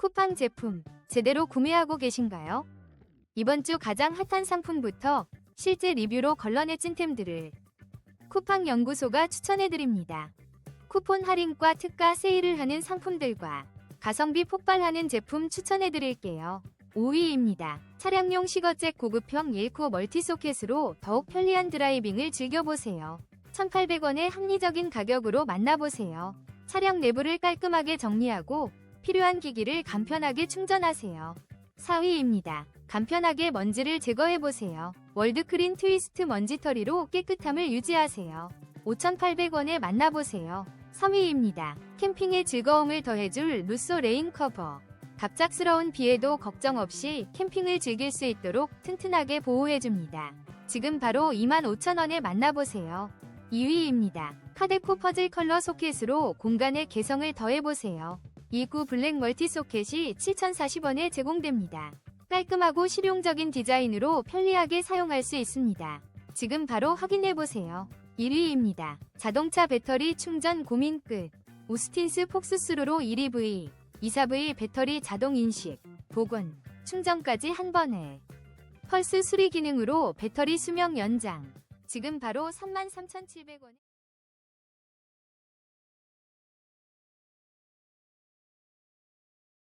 쿠팡 제품 제대로 구매하고 계신가요? 이번 주 가장 핫한 상품부터 실제 리뷰로 걸러내 찐템들을 쿠팡 연구소가 추천해드립니다. 쿠폰 할인과 특가 세일을 하는 상품들과 가성비 폭발하는 제품 추천해드릴게요. 5위입니다. 차량용 시거잭 고급형 예코 멀티소켓으로 더욱 편리한 드라이빙을 즐겨보세요. 1,800원의 합리적인 가격으로 만나보세요. 차량 내부를 깔끔하게 정리하고 필요한 기기를 간편하게 충전하세요. 4위입니다. 간편하게 먼지를 제거해보세요. 월드크린 트위스트 먼지털이로 깨끗함을 유지하세요. 5,800원에 만나보세요. 3위입니다. 캠핑의 즐거움을 더해줄 루소 레인 커버. 갑작스러운 비에도 걱정 없이 캠핑을 즐길 수 있도록 튼튼하게 보호해줍니다. 지금 바로 25,000원에 만나보세요. 2위입니다. 카데코 퍼즐 컬러 소켓으로 공간의 개성을 더해보세요. 29 블랙 멀티 소켓이 7,040원에 제공됩니다. 깔끔하고 실용적인 디자인으로 편리하게 사용할 수 있습니다. 지금 바로 확인해보세요. 1위입니다. 자동차 배터리 충전 고민 끝. 오스틴스 폭스스루로 1EV, 24V 배터리 자동 인식, 복원, 충전까지 한 번에. 펄스 수리 기능으로 배터리 수명 연장. 지금 바로 33,700원.